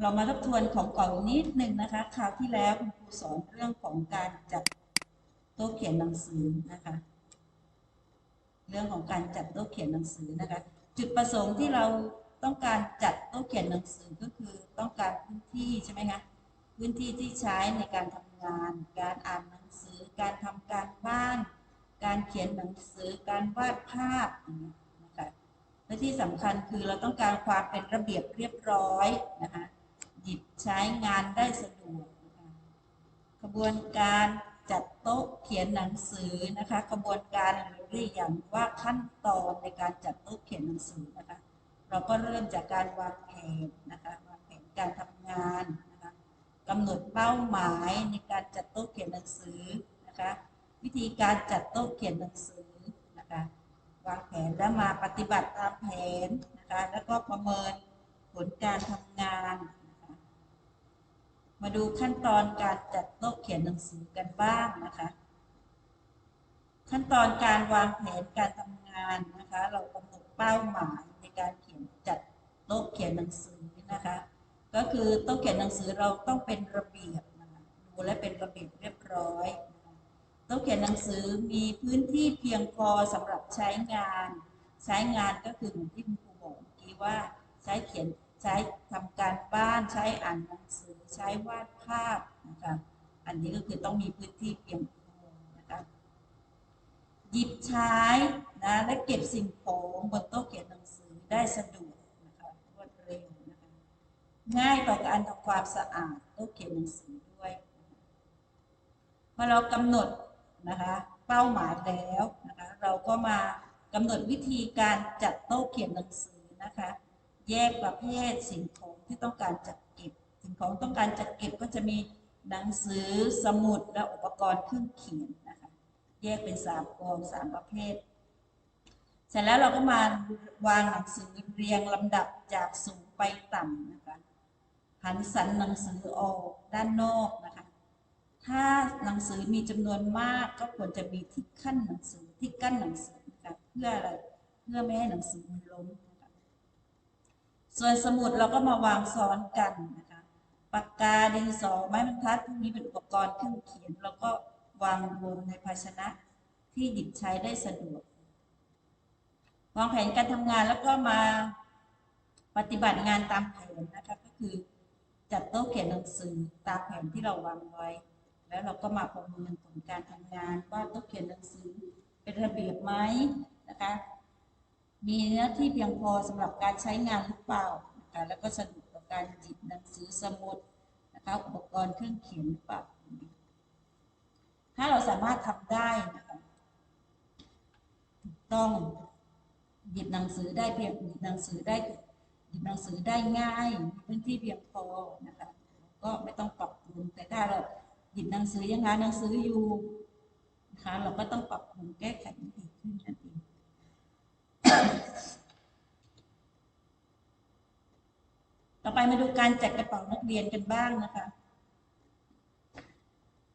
เรามาทบทวนของเก่านิดหนึ่งนะคะคราวที่แล้วคุณครูสอนเรื่องของการจัดโต๊ะเขียนหนังสือนะคะ เรื่องของการจัดโต๊ะเขียนหนังสือนะคะ จุดประสงค์ที่เราต้องการจัดโต๊ะเขียนหนังสือก็คือต้องการพื้นที่ใช่ไหมคะพื้นที่ที่ใช้ในการทำงาน การอ่านหนังสือ การทำการบ้าน การเขียนหนังสือ การวาดภาพอย่างนี้นะคะและที่สำคัญคือเราต้องการความเป็นระเบียบเรียบร้อยนะคะ ใช้งานได้สะดวกกระบวนการจัดโต๊ะเขียนหนังสือนะคะกระบวนการหรือเรียกอย่างว่าขั้นตอนในการจัดโต๊ะเขียนหนังสือนะคะ เราก็เริ่มจากการวางแผนนะคะวางแผนการทำงานนะคะกำหนดเป้าหมายในการจัดโต๊ะเขียนหนังสือนะคะ วิธีการจัดโต๊ะเขียนหนังสือนะคะวางแผนแล้วมาปฏิบัติตามแผนนะคะแล้วก็ประเมินผลการทำงาน มาดูขั้นตอนการจัดโต๊ะเขียนหนังสือกันบ้างนะคะ ขั้นตอนการวางแผนการทำงานนะคะ เรากำหนดเป้าหมายในการเขียนจัดโต๊ะเขียนหนังสือนะคะ ก็คือโต๊ะเขียนหนังสือเราต้องเป็นระเบียบนะคะดูและเป็นระเบียบเรียบร้อยโต๊ะเขียนหนังสือมีพื้นที่เพียงพอสำหรับใช้งาน ใช้งานก็คือเหมือนที่คุณครูบอกเมื่อกี้ว่าใช้เขียน ใช้ทำการบ้านใช้อ่านหนังสือใช้วาดภาพนะคะอันนี้ก็คือต้องมีพื้นที่เพียงพอนะคะหยิบใช้นะและเก็บสิ่งของบนโต๊ะเขียนหนังสือได้สะดวกนะคะรวดเร็วนะคะง่ายต่อการทำความสะอาดโต๊ะเขียนหนังสือด้วยพอเรากำหนดนะคะเป้าหมายแล้วนะคะเราก็มากำหนดวิธีการจัดโต๊ะเขียนหนังสือนะคะ แยกประเภทสิ่งของที่ต้องการจัดเก็บ สิ่งของต้องการจัดเก็บก็จะมีหนังสือสมุดและอุปกรณ์เครื่องเขียนนะคะ แยกเป็นสามกองสามประเภท เสร็จแล้วเราก็มาวางหนังสือเรียงลำดับจากสูงไปต่ำนะคะ หันสันหนังสือออกด้านนอกนะคะ ถ้าหนังสือมีจำนวนมากก็ควรจะมีที่ขั้นหนังสือที่กั้นหนังสือนะคะเพื่ออะไร เพื่อไม่ให้หนังสือมันล้ม ส่วนสมุดเราก็มาวางซ้อนกันนะคะปากกาดินสอไม้บรรทัดพวกนี้เป็นอุปกรณ์เครื่องเขียน แล้วก็วางรวมในภาชนะที่หยิบใช้ได้สะดวก วางแผนการทำงานแล้วก็มาปฏิบัติงานตามแผนนะคะก็คือจัดโต๊ะเขียนหนังสือตามแผนที่เราวางไว้ แล้วเราก็มาประเมินผลการทำงานว่าโต๊ะเขียนหนังสือเป็นระเบียบไหมนะคะ มีเนื้อที่เพียงพอสำหรับการใช้งานหรือเปล่านะคะแล้วก็สะดวกต่อการหยิบหนังสือสมุดนะคะอุปกรณ์เครื่องเขียนหรือเปล่าถ้าเราสามารถทำได้นะคะถูกต้องหยิบหนังสือได้เพียงหยิบหนังสือได้หยิบหนังสือได้ง่ายมีพื้นที่เพียงพอนะคะก็ไม่ต้องปรับปรุงแต่ถ้าเราหยิบหนังสือยังหาหนังสืออยู่นะคะเราก็ต้องปรับปรุงแก้ไข ต่อไปมาดูการจัดกระเป๋านักเรียนกันบ้างนะคะ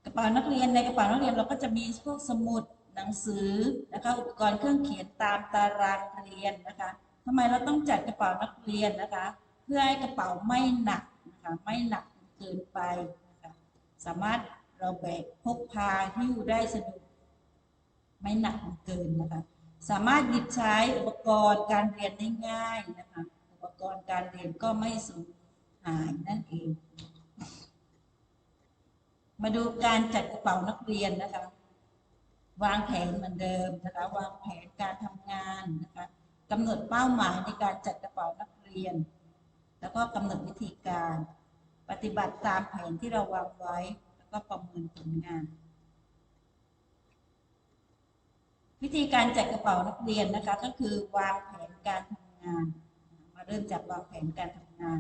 กระเป๋านักเรียนในกระเป๋านักเรียนเราก็จะมีพวกสมุดหนังสือนะคะอุปกรณ์เครื่องเขียนตามตารางเรียนนะคะทำไมเราต้องจัดกระเป๋านักเรียนนะคะ เพื่อให้กระเป๋าไม่หนักนะคะไม่หนักเกินไปนะคะสามารถเราแบกพกพาหิ้วได้สะดวกไม่หนักเกินนะคะ สามารถหยิบใช้อุปกรณ์การเรียนได้ง่ายนะคะอุปกรณ์การเรียนก็ไม่สูญหายนั่นเอง มาดูการจัดกระเป๋านักเรียนนะคะ วางแผนเหมือนเดิมนะคะวางแผนการทำงานนะคะกำหนดเป้าหมายในการจัดกระเป๋านักเรียน แล้วก็กำหนดวิธีการ ปฏิบัติตามแผนที่เราวางไว้ แล้วก็ประเมินผลงาน วิธีการจัดกระเป๋านักเรียนนะคะ ก็คือวางแผนการทำงาน มาเริ่มจากวางแผนการทำงาน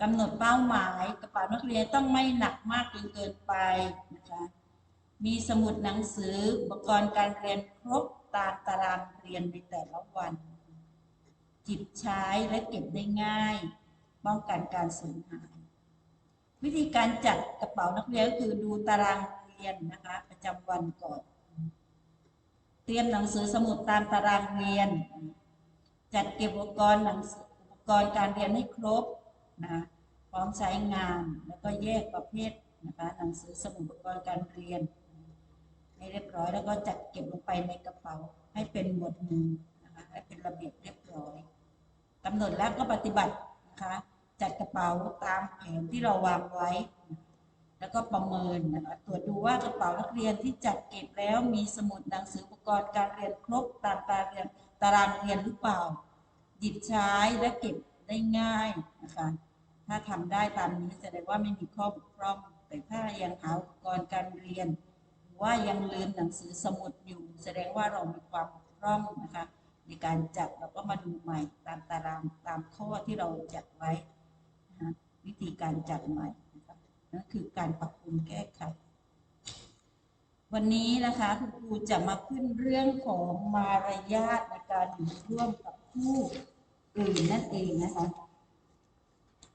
กำหนดเป้าหมายกระเป๋านักเรียนต้องไม่หนักมากจนเกินไปนะคะมีสมุดหนังสืออุปกรณ์การเรียนครบตามตารางเรียนในแต่ละวัน จิบใช้และเก็บได้ง่าย ป้องกันการสูญหาย วิธีการจัดกระเป๋านักเรียนก็คือดูตารางเรียนนะคะ ประจำวันก่อน รียมหนังสือสมุดตามตารางเรียน จัดเก็บอุปกรณ์หนังสืออุปกรณ์การเรียนให้ครบนะพร้อมใช้งานแล้วก็แยกประเภทนะคะหนังสือสมุดอุปกรณ์การเรียนให้เรียบร้อยแล้วก็จัดเก็บลงไปในกระเป๋าให้เป็นหมวดหมู่นะคะให้เป็นระเบียบเรียบร้อยกำหนดแล้วก็ปฏิบัตินะคะจัดกระเป๋าตามแผนที่เราวางไว้ แล้วก็ประเมินนะคะตรวจดูว่ากระเป๋านักเรียนที่จัดเก็บแล้วมีสมุดหนังสืออุปกรณ์การเรียนครบตามตารางเรียนตารางเรียนหรือเปล่า หยิบใช้และเก็บได้ง่ายนะคะ ถ้าทำได้ตามนี้แสดงว่าไม่มีข้อบกพร่อง แต่ถ้ายังหาอุปกรณ์การเรียนหรือว่ายังลืมหนังสือสมุดอยู่ แสดงว่าเรามีความบกพร่องนะคะในการจัดเราก็มาดูใหม่ตามตารางตามข้อที่เราจัดไว้นะะวิธีการจัดใหม่ นะคะนั่นคือการปรับปรุงแก้ไข วันนี้นะคะคุณครูจะมาขึ้นเรื่องของมารยาทในการอยู่ร่วมกับผู้อื่นนั่นเองนะคะ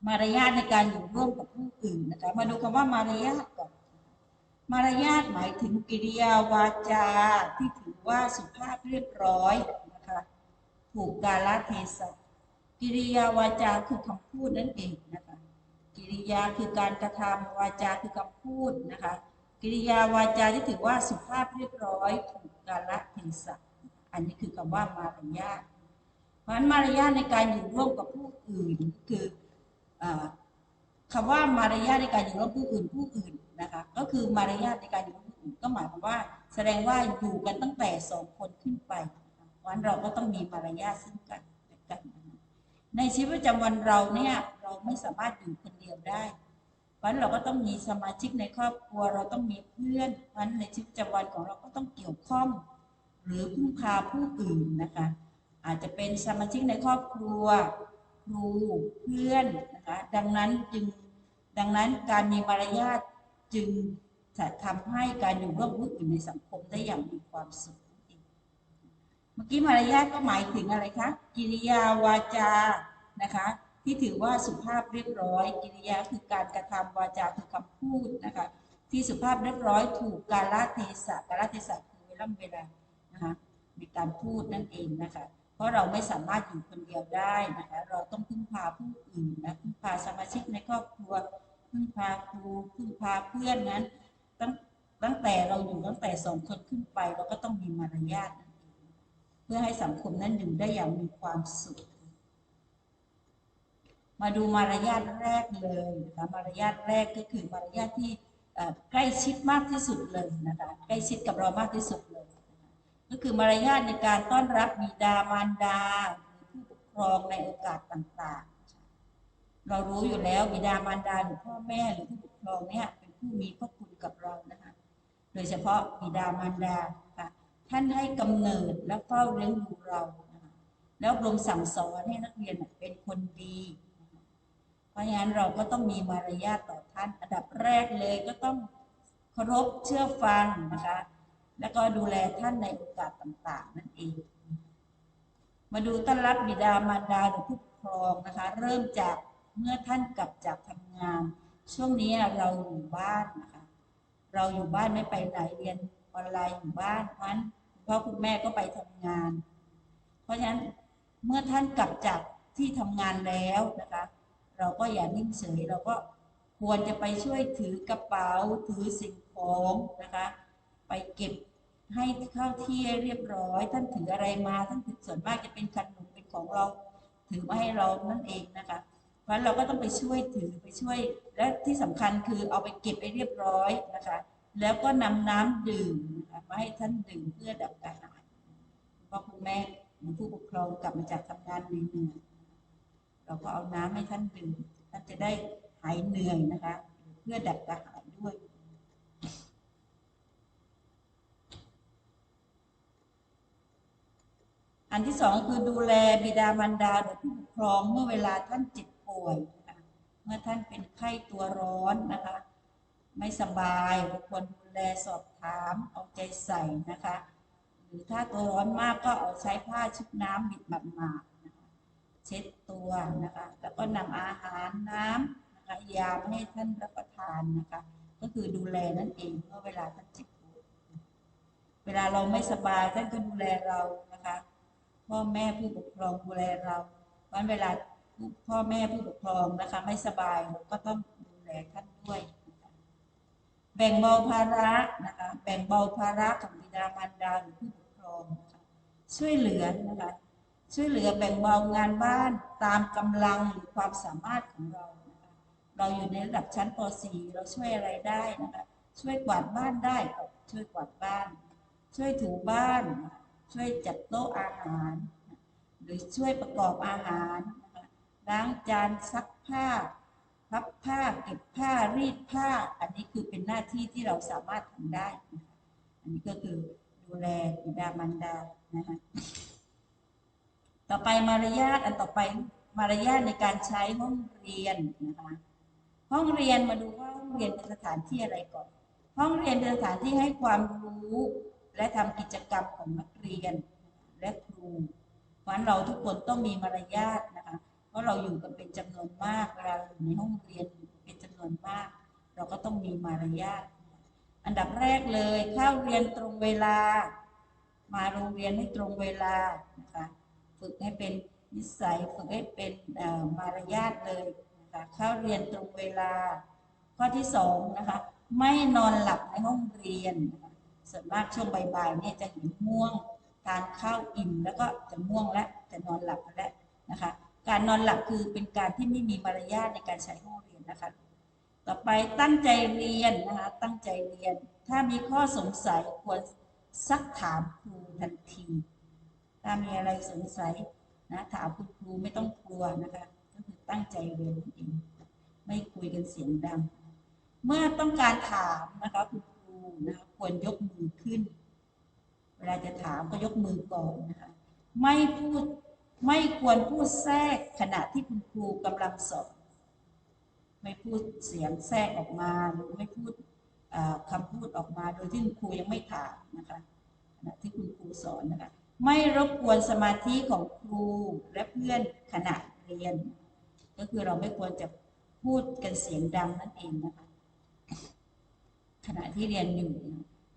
มารยาทในการอยู่ร่วมกับผู้อื่นนะคะมาดูคำว่ามารยาทก่อนมารยาทหมายถึงกิริยาวาจาที่ถือว่าสุภาพเรียบร้อยนะคะถูกกาลเทศะกิริยาวาจาคือคำพูดนั่นเองนะคะ กิริยาคือการกระทำวาจาคือคำพูดนะคะ กิริยาวาจาที่ถือว่าสุภาพเรียบร้อยถูกกาลเทศะอันนี้คือคำว่ามารยาทเพราะฉะนั้นมารยาทในการอยู่ร่วมกับผู้อื่นคืออคำว่ามารยาทในการอยู่ร่วมผู้อื่นผู้อื่นนะคะก็คือมารยาทในการอยู่ร่วมผู้อื่นก็หมายความว่า แสดงว่าอยู่กันตั้งแต่สองคนขึ้นไปเพราะฉะนั้นเราก็ต้องมีมารยาทซึ่งกันและกันนะ ในชีวิตประจำวันเราเนี่ยเราไม่สามารถอยู่คนเดียวได้ เพราะนั้นเราก็ต้องมีสมาชิกในครอบครัวเราต้องมีเพื่อนเพราะนั้นในชีวิตประจำวันของเราก็ต้องเกี่ยวข้อง หรือพึ่งพาผู้อื่นนะคะ อาจจะเป็นสมาชิกในครอบครัวครูเพื่อนนะคะดังนั้นจึงดังนั้นการมีมารยาทจึงจะทำให้การอยู่ร่วมผู้อื่นในสังคมได้อย่างมีความสุข เมื่อกี้มารยาทก็หมายถึงอะไรคะกิริยาวาจานะคะ ที่ถือว่าสุภาพเรียบร้อย กิริยาคือการกระทำวาจาคือคำพูดนะคะ ที่สุภาพเรียบร้อยถูกกาลเทศะกาลเทศะคือเวลาเวลานะคะในการพูดนั่นเองนะคะ เพราะเราไม่สามารถอยู่คนเดียวได้นะคะ เราต้องพึ่งพาผู้อื่นนะพึ่งพาสมาชิกในครอบครัวพึ่งพาครูพึ่งพาเพื่อนนั้นตั้งตั้งแต่เราอยู่ตั้งแต่สองคนขึ้นไปเราก็ต้องมีมารยาทนั่น เพื่อให้สังคมนั้นอยู่ได้อย่างมีความสุข มาดูมารยาทแรกเลยนะคะมารยาทแรกก็คือมารยาทที่ใกล้ชิดมากที่สุดเลยนะคะใกล้ชิดกับเรามากที่สุดเลย ก็คือมารยาทในการต้อนรับบิดามารดาหรือผู้ปกครองในโอกาสต่างๆ เรารู้อยู่แล้วบิดามารดาหรือพ่อแม่หรือผู้ปกครองเนี่ยเป็นผู้มีพระคุณกับเรานะคะโดยเฉพาะบิดามารดาค่ะ ท่านให้กำเนิดและเฝ้าเลี้ยงดูเรา แล้วอบรมสั่งสอนให้นักเรียนเป็นคนดี เพราะฉะนั้นเราก็ต้องมีมารยาทต่อท่าน อันดับแรกเลยก็ต้องเคารพเชื่อฟังนะคะ แล้วก็ดูแลท่านในโอกาสต่างๆ นั่นเอง มาดูต้อนรับบิดามารดาหรือผู้ปกครองนะคะ เริ่มจากเมื่อท่านกลับจากทำงาน ช่วงนี้เราอยู่บ้านนะคะ เราอยู่บ้านไม่ไปไหนเรียนออนไลน์อยู่บ้านเพราะฉะนั้น คุณพ่อคุณแม่ก็ไปทำงาน เพราะฉะนั้นเมื่อท่านกลับจากที่ทำงานแล้วนะคะ เราก็อย่านิ่งเฉยเราก็ควรจะไปช่วยถือกระเป๋าถือสิ่งของนะคะ ไปเก็บให้เข้าที่เรียบร้อย ท่านถืออะไรมาท่านถือส่วนมากจะเป็นขนมเป็นของเรา ถือมาให้เรานั่นเองนะคะ เพราะเราก็ต้องไปช่วยถือไปช่วย และที่สำคัญคือเอาไปเก็บให้เรียบร้อยนะคะ แล้วก็นำน้ำดื่มมาให้ท่านดื่มเพื่อดับกระหายคุณพ่อคุณแม่หรือผู้ปกครองกลับมาจากทำงานเหนื่อยเราก็เอาน้ำให้ท่านดื่มท่านจะได้หายเหนื่อยนะคะ เพื่อดับกระหายด้วย อันที่สองคือดูแลบิดามารดาหรือผู้ปกครองเมื่อเวลาท่านเจ็บป่วย เมื่อท่านเป็นไข้ตัวร้อนนะคะ ไม่สบายเราควรดูแลสอบถามเอาใจใส่นะคะ หรือถ้าตัวร้อนมากก็เอาใช้ผ้าชุบน้ำบิดหมาดๆนะคะเช็ดตัวนะคะ แล้วก็นำอาหารน้ำนะคะยาให้ท่านรับประทานนะคะ ก็คือดูแลนั่นเองเมื่อเวลาท่านเจ็บป่วยเวลาเราไม่สบายท่านก็ดูแลเรานะคะพ่อแม่ผู้ปกครองดูแลเราเพราะฉะนั้นเวลาพ่อแม่ผู้ปกครองนะคะ ไม่สบายเราก็ต้องดูแลท่านด้วย แบ่งเบาภาระนะคะแบ่งเบาภาระของบิดามารดาหรือผู้ปกครองนะคะช่วยเหลือนะคะช่วยเหลือแบ่งเบางานบ้านตามกำลังหรือความสามารถของเรานะคะเราอยู่ในระดับชั้นป .4 เราช่วยอะไรได้นะคะช่วยกวาดบ้านได้ช่วยกวาดบ้าน ช่วยถูบ้าน ช่วยจัดโต๊ะอาหาร หรือช่วยประกอบอาหารล้างจานซักผ้า พับผ้าเก็บผ้ารีดผ้า อันนี้คือเป็นหน้าที่ที่เราสามารถทำได้นะคะอันนี้ก็คือดูแลบิดามารดานะคะต่อไปมารยาทอันต่อไปมารยาทในการใช้ห้องเรียนนะคะห้องเรียนมาดูว่าห้องเรียนเป็นสถานที่อะไรก่อน ห้องเรียนเป็นสถานที่ให้ความรู้และทำกิจกรรมของนักเรียนและครูเพราะนั้นเราทุกคนต้องมีมารยาท ราะเราอยู่กันเป็นจำนวนมากเวลาอยู่ในห้องเรียนเป็นจำนวนมาก เราก็ต้องมีมารยาทอันดับแรกเลยเข้าเรียนตรงเวลา มาโรงเรียนให้ตรงเวลานะคะฝึกให้เป็นนิสัยฝึกให้เป็นมารยาทเลยนะคะเข้าเรียนตรงเวลา ข้อที่สองนะคะไม่นอนหลับในห้องเรียนนะคะส่วนมากช่วงบ่ายๆเนี่ยจะเห็นง่วงทานข้าวอิ่มแล้วก็จะง่วงแล้วจะนอนหลับแล้วนะคะ การนอนหลับคือเป็นการที่ไม่มีมารยาทในการใช้ห้องเรียนนะคะ ต่อไปตั้งใจเรียนนะคะตั้งใจเรียน ถ้ามีข้อสงสัยควรซักถามครูทันที ถ้ามีอะไรสงสัยนะถามคุณครูไม่ต้องกลัวนะคะ ก็คือตั้งใจเรียนนั่นเอง ไม่คุยกันเสียงดัง เมื่อต้องการถามนะคะคุณครูนะคะควรยกมือขึ้น เวลาจะถามก็ยกมือก่อนนะคะ ไม่พูด ไม่ควรพูดแทรกขณะที่คุณครูกำลังสอนไม่พูดเสียงแทรกออกมาหรือไม่พูดคำพูดออกมา โดยที่คุณครูยังไม่ถามนะคะขณะที่คุณครูสอนนะคะไม่รบกวนสมาธิของครูและเพื่อนขณะเรียน ก็คือเราไม่ควรจะพูดกันเสียงดังนั่นเองนะคะขณะที่เรียนอยู่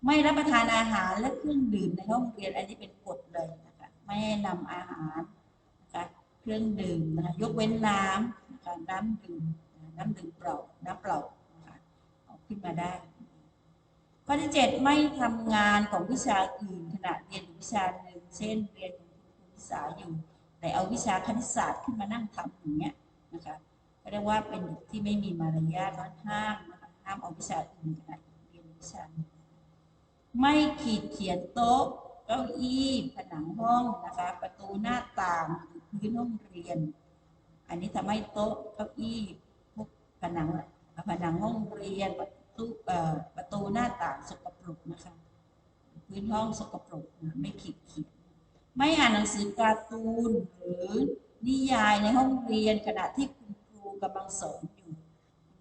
ไม่รับประทานอาหารและเครื่องดื่มในห้องเรียนอันนี้เป็นกฎเลยนะคะไม่ให้นำอาหาร รื่องดื่มนะคะยกเว้นน้ำนะคะน้ำดื่มน้ำดื่มเปล่าน้ำเปล่านะคะเอาขึ้นมาได้ข้อที่เจ็ดไม่ทำงานของวิชาอื่นขณะเรียนวิชาหนึ่งเช่นเรียนคุณครูวิสาอยู่ แต่เอาวิชาคณิตศาสตร์ขึ้นมานั่งทำอย่างเงี้ยนะคะก็เรียกว่าเป็นเด็กที่ไม่มีมารยาทและห้ามนะคะห้ามเอาวิชาอื่นขณะเรียนวิชาหนึ่งไม่ขีดเขียนโต๊ะเก้าอี้ผนังห้องนะคะประตูหน้าต่างหรื พื้นห้องเรียน อันนี้ทำให้โต๊ะเก้าอี้พวกผนังผนังห้องเรียนประตูประตูหน้าต่างสกปรกนะคะ พื้นห้องสกปรกนะไม่ขีดเขียนไม่อ่านหนังสือการ์ตูนหรือนิยายในห้องเรียนขณะที่คุณครูกำลังสอนอยู่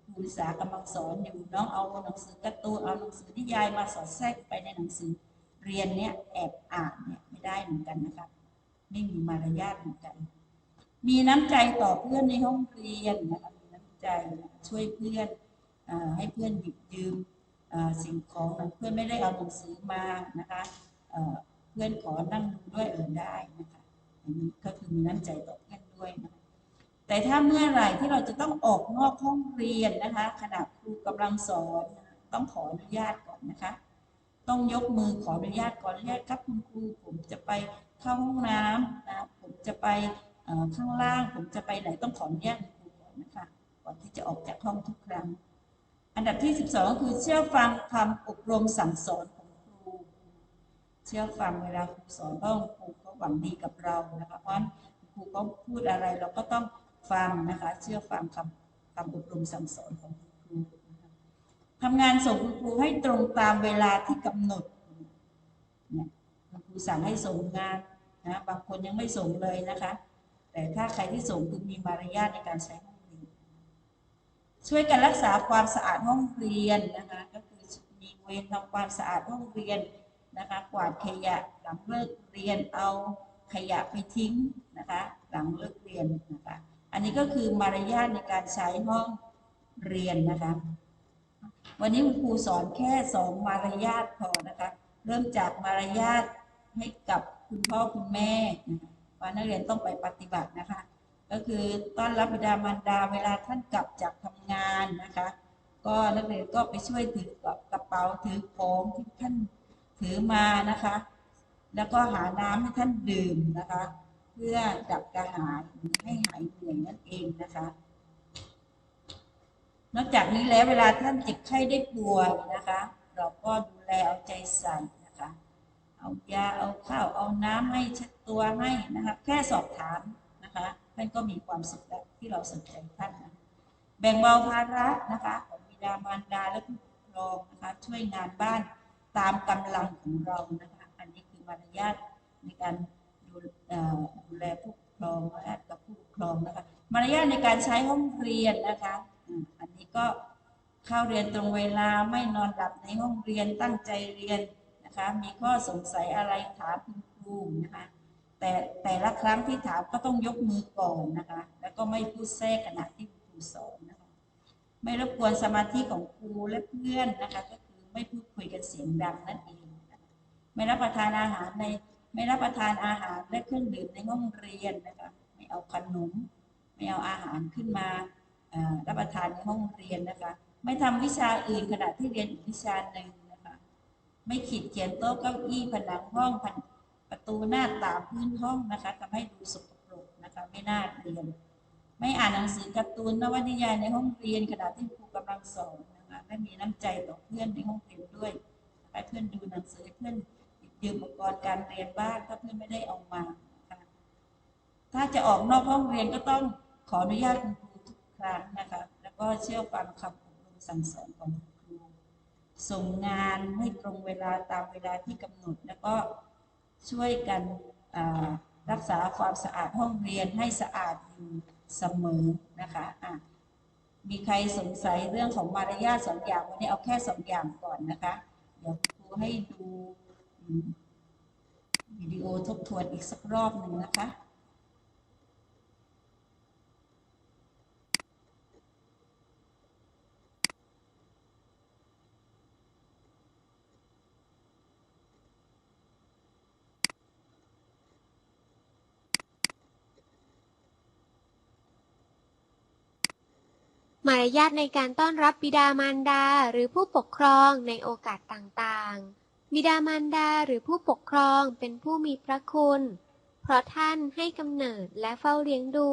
คุณครูศึกษากำลังสอนอยู่น้องเอาหนังสือการ์ตูนเอาหนังสือนิยายมาสอดแทรกไปในหนังสือเรียนเนี่ยแอบอ่านเนี่ยไม่ได้เหมือนกันนะคะ ไม่มีมารยาทเหมือนกัน มีน้ำใจต่อเพื่อนในห้องเรียนนะคะมีน้ำใจช่วยเพื่อนอให้เพื่อนหยิบยืมสิ่งของเพื่อนไม่ได้เอาหนังสือมานะคะเพื่อนขอนั่งดูด้วยเออได้นะคะอันนี้ก็คือมีน้ำใจต่อเพื่อนด้วยนะแต่ถ้าเมื่อไหร่ที่เราจะต้องออกนอกห้องเรียนนะคะขณะครูกำลังสอนต้องขออนุญาตก่อนนะคะ ต้องยกมือขออนุญาตขอนอนุญาตครับคุณครูผมจะไป เข้าห้องน้ำนะผมจะไปข้างล่าง ผมจะไปไหนต้องขออนุญาตครูก่อนนะคะก่อนที่จะออกจากห้องทุกครั้ง อันดับที่ 12 ก็คือเชื่อฟังคำอบรมสั่งสอนของครู เชื่อฟังเวลาครูสอนเพราครูเขาหวังดีกับเรานะคะเพราะครูเขาพูดอะไรเราก็ต้องฟังนะคะเชื่อฟังคำคำอบรมสั่งสอนของครูทำงานส่งคุณครูให้ตรงตามเวลาที่กำหนด คุณครูสั่งให้ส่งงานนะบางคนยังไม่ส่งเลยนะคะ แต่ถ้าใครที่ส่งคือมีมารยาทในการใช้ห้องเรียนช่วยกันรักษาความสะอาดห้องเรียนนะคะก็คือมีเวรทำความสะอาดห้องเรียนนะคะกวาดขยะหลังเลิกเรียนเอาขยะไปทิ้งนะคะหลังเลิกเรียนนะคะอันนี้ก็คือมารยาทในการใช้ห้องเรียนนะคะ วันนี้คุณครูสอนแค่สองมารยาทพอนะคะ เริ่มจากมารยาท ให้กับคุณพ่อคุณแม่นะคะว่านักเรียนต้องไปปฏิบัตินะคะ ก็คือต้อนรับบิดามารดาเวลาท่านกลับจากทำงานนะคะ ก็นักเรียนก็ไปช่วยถือกระเป๋าถือของที่ท่านถือมานะคะ แล้วก็หาน้ำให้ท่านดื่มนะคะ เพื่อดับกระหายให้หายเหนื่อยนั่นเองนะคะนอกจากนี้แล้วเวลาท่านเจ็บไข้ได้ป่วยนะคะ เราก็ดูแลเอาใจใส่นะคะ เอายาเอาข้าวเอาน้ำให้เช็ดตัวให้นะคะแค่สอบถามนะคะท่านก็มีความสุขแล้วที่เราสนใจท่านนะแบ่งเบาภาระนะคะของบิดามารดาและผู้ปกครองนะคะช่วยงานบ้านตามกำลังของเรานะคะอันนี้คือมารยาทในการดูดูแลผู้ปกครองและกับผู้ปกครองนะคะมารยาทในการใช้ห้องเรียนนะคะอันนี้ก็เข้าเรียนตรงเวลาไม่นอนหลับในห้องเรียนตั้งใจเรียน นะคะ มีข้อสงสัยอะไรถามคุณครูนะคะ แต่แต่ละครั้งที่ถามก็ต้องยกมือก่อนนะคะ แล้วก็ไม่พูดแทรกขณะที่คุณครูสอนนะคะ ไม่รบกวนสมาธิของครูและเพื่อนนะคะ ก็คือไม่พูดคุยกันเสียงดังนั่นเองะะไม่รับประทานอาหารในไม่รับประทานอาหารและเครื่องดื่มในห้องเรียนนะคะ ไม่เอาขนม ไม่เอาอาหารขึ้นมารับประทานในห้องเรียนนะคะ ไม่ทำวิชาอื่นขณะที่เรียนอีกวิชาหนึ่ง ไม่ขีดเขียนโต๊ะเก้าอี้ผนังห้องผนประตูหน้าต่างพื้นห้องนะคะทำให้ดูสกปรกนะคะไม่น่าเรียน ไม่อ่านหนังสือการ์ตูนนวนิยายในห้องเรียนขณะที่ครูกำลังสอนนะคะและมีน้ำใจต่อเพื่อนในห้องเรียนด้วยให้เพื่อนดูหนังสือเพื่อนยืมอุปกรณ์การเรียนบ้างถ้าเพื่อนไม่ได้เอามาะะถ้าจะออกนอกห้องเรียนก็ต้องขออนุญาตคุณครูทุกครั้งนะคะ แล้วก็เชื่อฟังคำอบรมสั่งสอนของคุณครู ส่งงานให้ตรงเวลาตามเวลาที่กำหนด แล้วก็ช่วยกันรักษาความสะอาดห้องเรียนให้สะอาดอยู่เสมอนะคะะมีใครสงสัยเรื่องของมารยาทสองอย่างวันนี้เอาแค่สองอย่างก่อนนะคะ เดี๋ยวครูให้ดูวิดีโอทบทวนอีกสักรอบหนึ่งนะคะ มารยาทในการต้อนรับบิดามารดาหรือผู้ปกครองในโอกาสต่างๆ บิดามารดาหรือผู้ปกครองเป็นผู้มีพระคุณ เพราะท่านให้กำเนิดและเฝ้าเลี้ยงดู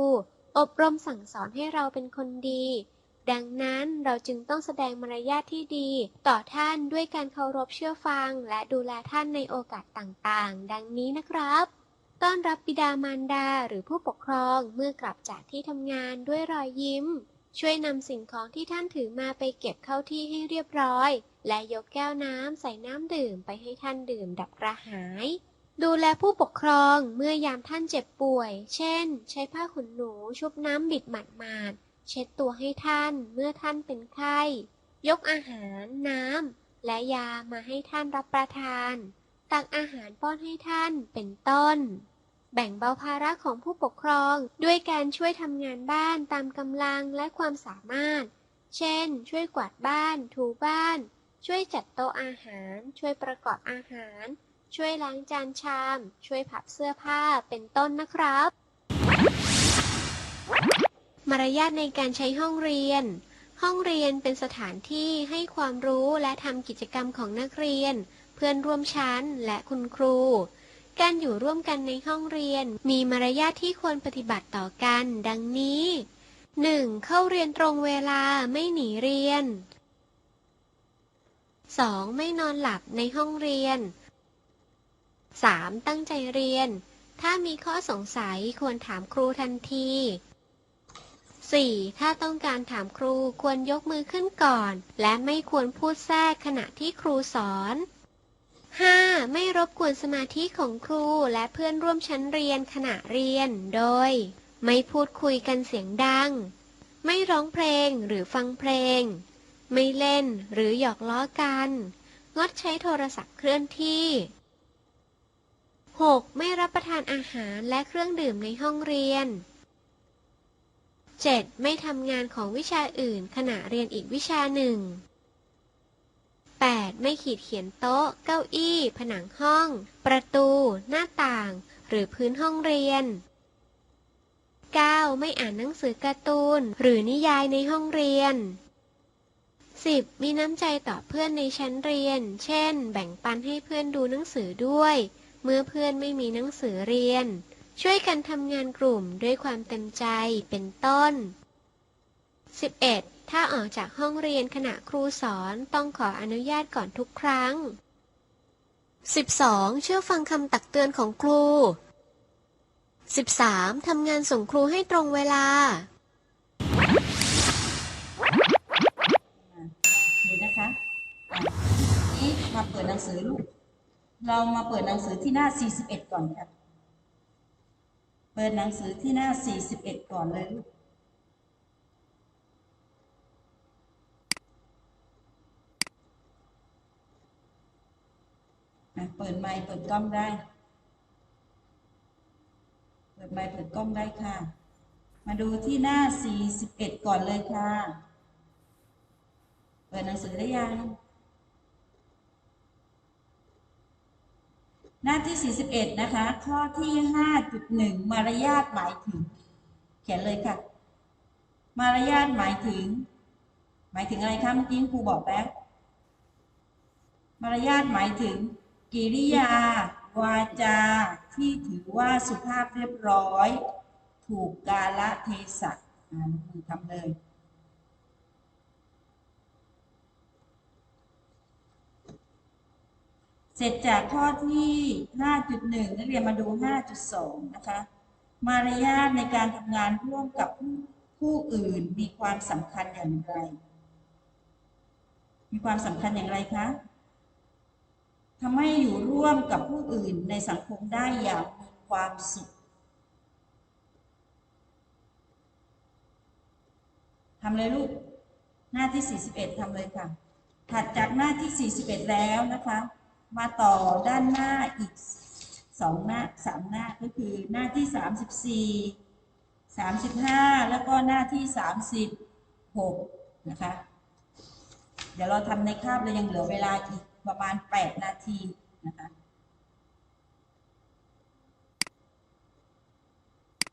อบรมสั่งสอนให้เราเป็นคนดี ดังนั้นเราจึงต้องแสดงมารยาทที่ดี ต่อท่านด้วยการเคารพเชื่อฟัง และดูแลท่านในโอกาสต่างๆ ดังนี้นะครับ ต้อนรับบิดามารดาหรือผู้ปกครองเมื่อกลับจากที่ทำงานด้วยรอยยิ้ม ช่วยนำสิ่งของที่ท่านถือมาไปเก็บเข้าที่ให้เรียบร้อย และยกแก้วน้ำใส่น้ำดื่มไปให้ท่านดื่มดับกระหาย ดูแลผู้ปกครองเมื่อยามท่านเจ็บป่วย เช่น ใช้ผ้าขนหนูชุบน้ำบิดหมาดๆเช็ดตัวให้ท่านเมื่อท่านเป็นไข้ ยกอาหารน้ำและยามาให้ท่านรับประทาน ตักอาหารป้อนให้ท่านเป็นต้น แบ่งเบาภาระของผู้ปกครอง ด้วยการช่วยทำงานบ้านตามกำลังและความสามารถ เช่น ช่วยกวาดบ้าน ถูบ้าน ช่วยจัดโต๊ะอาหาร ช่วยประกอบอาหาร ช่วยล้างจานชาม ช่วยพับเสื้อผ้า เป็นต้นนะครับ มารยาทในการใช้ห้องเรียน ห้องเรียนเป็นสถานที่ให้ความรู้และทำกิจกรรมของนักเรียน เพื่อนร่วมชั้นและคุณครู การอยู่ร่วมกันในห้องเรียน มีมารยาทที่ควรปฏิบัติต่อกัน ดังนี้ 1. เข้าเรียนตรงเวลาไม่หนีเรียน 2. ไม่นอนหลับในห้องเรียน 3. ตั้งใจเรียน ถ้ามีข้อสงสัยควรถามครูทันที 4. ถ้าต้องการถามครูควรยกมือขึ้นก่อน และไม่ควรพูดแทรกขณะที่ครูสอน 5. ไม่รบกวนสมาธิของครูและเพื่อนร่วมชั้นเรียนขณะเรียน โดย ไม่พูดคุยกันเสียงดัง ไม่ร้องเพลงหรือฟังเพลง ไม่เล่นหรือหยอกล้อกัน งดใช้โทรศัพท์เคลื่อนที่ 6. ไม่รับประทานอาหารและเครื่องดื่มในห้องเรียน 7. ไม่ทำงานของวิชาอื่นขณะเรียนอีกวิชาหนึ่ง 8. ไม่ขีดเขียนโต๊ะ เก้าอี้ ผนังห้อง ประตู หน้าต่าง หรือพื้นห้องเรียน 9 ไม่อ่านหนังสือการ์ตูน หรือนิยายในห้องเรียน 10. มีน้ำใจต่อเพื่อนในชั้นเรียน เช่น แบ่งปันให้เพื่อนดูหนังสือด้วย เมื่อเพื่อนไม่มีหนังสือเรียน ช่วยกันทำงานกลุ่มด้วยความเต็มใจ เป็นต้น 11. ถ้าออกจากห้องเรียนขณะครูสอนต้องขออนุญาตก่อนทุกครั้ง 12. เชื่อฟังคำตักเตือนของครู 13. ทำงานส่งครูให้ตรงเวลาเห็นนะคะนี้มาเปิดหนังสือลูก เรามาเปิดหนังสือที่หน้า 41 ก่อนค่ะ เปิดหนังสือที่หน้า 41 ก่อนเลยลูก อะเปิดไมค์เปิดกล้องได้ เปิดไมค์เปิดกล้องได้ค่ะ มาดูที่หน้า 41 ก่อนเลยค่ะ เปิดหนังสือได้ยัง หน้าที่ 41 นะคะ ข้อที่ 5.1 มารยาทหมายถึง เขียนเลยค่ะ มารยาทหมายถึง หมายถึงอะไรคะเมื่อกี้ครูบอกแล้ว มารยาทหมายถึง กิริยา วาจาที่ถือว่าสุภาพเรียบร้อย ถูกกาลเทศะอ่านมือทำเลยเสร็จจากข้อที่ 5.1 นักเรียนมาดู 5.2 นะคะ มารยาทในการทำงานร่วมกับผู้ผู้อื่นมีความสำคัญอย่างไร มีความสำคัญอย่างไรคะ ทำให้อยู่ร่วมกับผู้อื่นในสังคมได้อย่างมีความสุขทำเลยลูก หน้าที่ 41ทำเลยค่ะ ถัดจากหน้าที่ 41 แล้วนะคะ มาต่อด้านหน้าอีกสองหน้าสามหน้าก็คือหน้าที่ 34 35 แล้วก็หน้าที่ 36 นะคะ เดี๋ยวเราทำในคาบเลยยังเหลือเวลาอีก ประมาณ 8 นาทีนะคะ